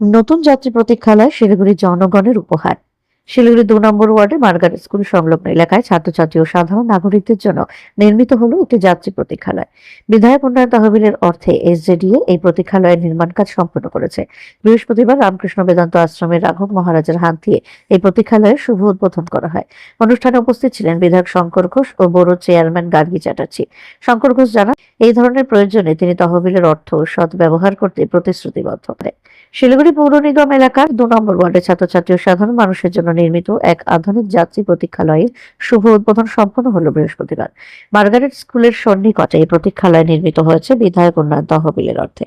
নতুন যাত্রী প্রতীক্ষালয় শিলিগুড়ি জনগণের উপহার। শিলিগুড়ি দু নম্বর ওয়ার্ডে মার্গারেট স্কুল সংলগ্ন এলাকায় ছাত্রছাত্রী ও সাধারণ নাগরিকদের জন্য নির্মিত হল একটি যাত্রী প্রতীক্ষালয়। বিধায়ক উন্নয়ন তহবিলের অর্থে এসজেডিএ এই প্রতীক্ষালয়ের নির্মাণ কাজ সম্পন্ন করেছে। বৃহস্পতিবার রামকৃষ্ণ বেদান্ত আশ্রমের রাঘব মহারাজের হাত দিয়ে এই প্রতীক্ষালয়ের শুভ উদ্বোধন করা হয়। অনুষ্ঠানে উপস্থিত ছিলেন বিধায়ক শঙ্কর ঘোষ ও বড় চেয়ারম্যান গার্গী চ্যাটার্জি। শঙ্কর ঘোষ জানান, এই ধরনের প্রয়োজনে তিনি তহবিলের অর্থ সৎ ব্যবহার করতে প্রতিশ্রুতিবদ্ধ। শিলিগুড়ি পৌর নিগম এলাকার দু নম্বর ওয়ার্ডের ছাত্রছাত্রী ও সাধারণ মানুষের জন্য নির্মিত এক আধুনিক যাত্রী প্রতীক্ষালয়ের শুভ উদ্বোধন সম্পন্ন হল বৃহস্পতিবার। মার্গারেট স্কুলের সন্নিকটে এই প্রতীক্ষালয় নির্মিত হয়েছে বিধায়ক উন্নয়ন তহবিলের অর্থে।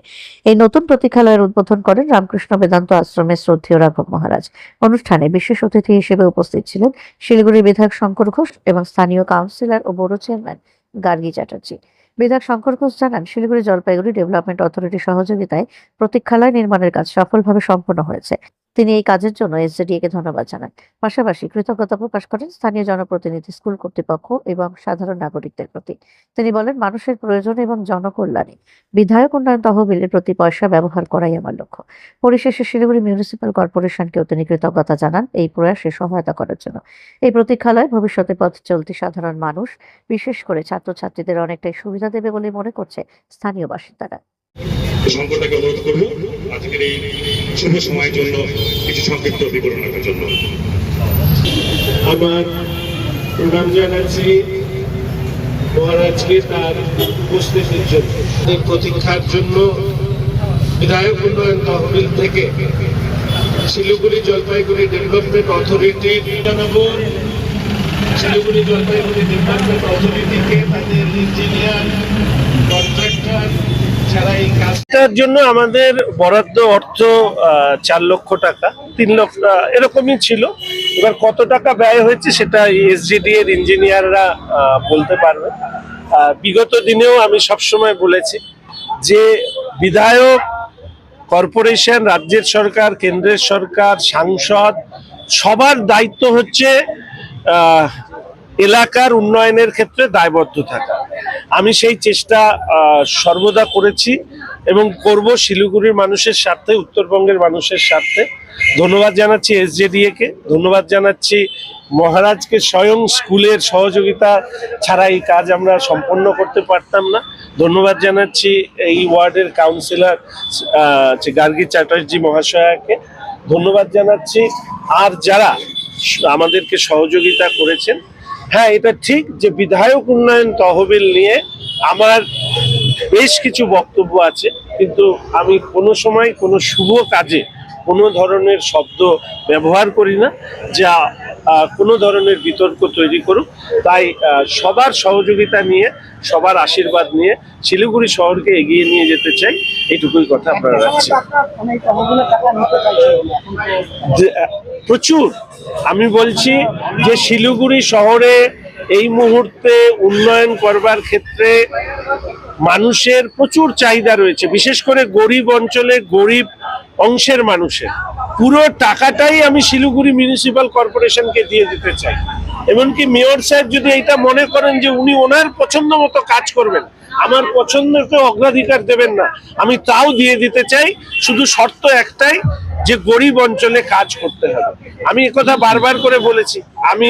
এই নতুন প্রতীক্ষালয়ের উদ্বোধন করেন রামকৃষ্ণ বেদান্ত আশ্রমের শ্রদ্ধেয় রাঘব মহারাজ। অনুষ্ঠানে বিশেষ অতিথি হিসেবে উপস্থিত ছিলেন শিলিগুড়ির বিধায়ক শঙ্কর ঘোষ এবং স্থানীয় কাউন্সিলর ও বড় চেয়ারম্যান গার্গী চ্যাটার্জি। বিধায়ক শঙ্কর ঘোষ জানান, শিলিগুড়ি জলপাইগুড়ি ডেভেলপমেন্ট অথরিটির সহযোগিতায় প্রতীক্ষালয় নির্মাণের কাজ সফলভাবে সম্পন্ন হয়েছে। তিনি এই কাজের জন্য এসজেডিএ কে ধন্যবাদ জানান। পাশাপাশি কৃতজ্ঞতা প্রকাশ করেন স্থানীয় জনপ্রতিনিধি, স্কুল কর্তৃপক্ষ এবং সাধারণ নাগরিকদের প্রতি। তিনি বলেন, মানুষের প্রয়োজন এবং জনকল্যাণে বিধায়ক উন্নয়ন তহবিলের প্রতি পয়সা ব্যবহার করাই আমার লক্ষ্য। পরিশেষে শিলিগুড়ি মিউনিসিপ্যাল কর্পোরেশনকেও তিনি কৃতজ্ঞতা জানান এই প্রয়াসে সহায়তা করার জন্য। এই প্রতীক্ষালয় ভবিষ্যতে পথ চলতি সাধারণ মানুষ, বিশেষ করে ছাত্রছাত্রীদের অনেকটাই সুবিধা দেবে বলে মনে করছে স্থানীয় বাসিন্দারা। সংকটটাকে অনুরোধ করব। আজকের এই শুভ সময়ের জন্য কিছু সংক্ষিপ্ত বিবরণ রাখার জন্য। আমার প্রণাম জানাচ্ছি মহারাজকে তার উপস্থিতির জন্য। প্রতীক্ষার জন্য বিধায়ক উন্নয়ন তহবিল থেকে শিলিগুড়ি জলপাইগুড়ি ডেভেলপমেন্ট অথরিটি জানাব। শিলিগুড়ি জলপাইগুড়ি ডেভেলপমেন্ট অথরিটিকে তাদের ইঞ্জিনিয়ার কন্ট্রাক্টর যারা এই কাজ এটার জন্য আমাদের বরাদ্দ অর্থ চার লক্ষ টাকা, তিন লক্ষ এরকমই ছিল। এবার কত টাকা ব্যয় হয়েছে সেটা এসজিডি এর ইঞ্জিনিয়াররা বলতে পারবে। বিগত দিনেও আমি সবসময় বলেছি যে বিধায়ক, কর্পোরেশন, রাজ্যের সরকার, কেন্দ্রের সরকার, সাংসদ, সবার দায়িত্ব হচ্ছে এলাকার উন্নয়নের ক্ষেত্রে দায়বদ্ধ থাকা। আমি সেই চেষ্টা সর্বদা করেছি। এবং করব শিলিগুড়ির মানুষের স্বার্থে, উত্তরবঙ্গের মানুষের স্বার্থে। ধন্যবাদ জানাচ্ছি এসজেডিএ কে, ধন্যবাদ জানাচ্ছি মহারাজকে স্বয়ং স্কুলের সহযোগিতা ছাড়া এই কাজ আমরা সম্পন্ন করতে পারতাম না। ধন্যবাদ জানাচ্ছি এই ওয়ার্ডের কাউন্সিলর গার্গী চ্যাটার্জি মহাশয়াকে। ধন্যবাদ জানাচ্ছি। আর যারা আমাদেরকে সহযোগিতা করেছেন হ্যাঁ এটা ঠিক যে বিধায়ক উন্নয়ন তহবিল নিয়ে আমার বেশ কিছু বক্তব্য আছে কিন্তু আমি কোনো সময় কোনো শুভ কাজে কোনো ধরনের শব্দ ব্যবহার করি না যা কোনো ধরনের বিতর্ক তৈরি করুক। তাই সবার সহযোগিতা নিয়ে সবার আশীর্বাদ নিয়ে শিলিগুড়ি শহরকে এগিয়ে নিয়ে যেতে চাই এইটুকুই কথা আপনারা রাখছি প্রচুর। আমি বলছি যে শিলিগুড়ি শহরে এই মুহূর্তে উন্নয়ন করবার ক্ষেত্রে মানুষের প্রচুর চাহিদা রয়েছে, বিশেষ করে গরিব অঞ্চলে গরিব অংশের মানুষের। পুরো টাকাটাই আমি শিলিগুড়ি মিউনিসিপাল কর্পোরেশনকে দিয়ে দিতে চাই। এমনকি মেয়র সাহেব যদি এটা মনে করেন যে উনি ওনার পছন্দ মতো কাজ করবেন, আমার পছন্দকে অগ্রাধিকার দেবেন না। আমি তাও দিয়ে দিতে চাই, শুধু শর্ত একটাই যে গরিব অঞ্চলে কাজ করতে হবে। আমি কথা বারবার করে বলেছি। আমি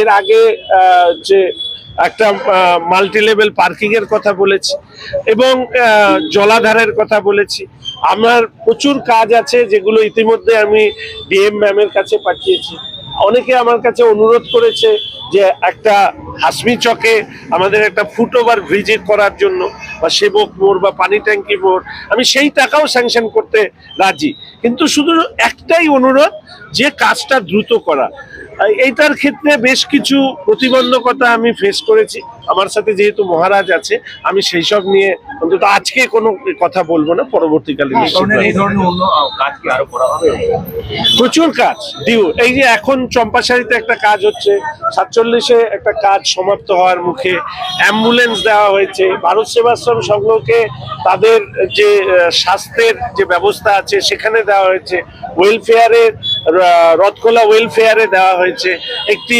এর আগে যে একটা মাল্টি লেভেল পার্কিং এর কথা বলেছি এবং জলাধারের কথা বলেছি। আমার প্রচুর কাজ আছে যেগুলো ইতিমধ্যে আমি ডিএম ম্যামের কাছে পাঠিয়েছি। অনেকে আমার কাছে অনুরোধ করেছে যে একটা হাসমি চকে আমাদের একটা ফুটওভার ওভার ব্রিজ করার জন্য, বা সেবক মোড়, বা পানি ট্যাঙ্কি মোড়, আমি সেই টাকাও স্যাংশন করতে রাজি। কিন্তু শুধু একটাই অনুরোধ, যে কাজটা দ্রুত করা। এইটার ক্ষেত্রে বেশ কিছু প্রতিবন্ধকতা আমি ফেস করেছি। আমার সাথে যেহেতু মহারাজ আছে আমি সেই সব নিয়ে অন্তত আজকে কোনো কথা বলব না পরবর্তীকালে হবে? প্রচুর কাজ ডিউ এই যে এখন চম্পাশাড়িতে একটা কাজ হচ্ছে সাতচল্লিশে একটা কাজ সমাপ্ত হওয়ার মুখে অ্যাম্বুলেন্স দেওয়া হয়েছে। ভারত সেবাশ্রম সংঘকে তাদের যে স্বাস্থ্যের যে ব্যবস্থা আছে সেখানে দেওয়া হয়েছে। ওয়েলফেয়ারে রথখোলা ওয়েলফেয়ারে দেওয়া হয়েছে। একটি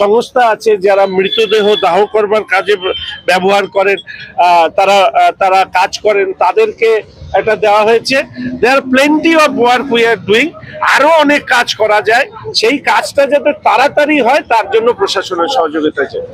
সংস্থা আছে যারা মৃতদেহ দাহ করবার কাজে ব্যবহার করেন। তারা তারা কাজ করেন। তাদেরকে এটা দেওয়া হয়েছে। There plenty of work we are doing আরও অনেক কাজ করা যায়। সেই কাজটা যাতে তাড়াতাড়ি হয়, তার জন্য প্রশাসনের সহযোগিতা চাই।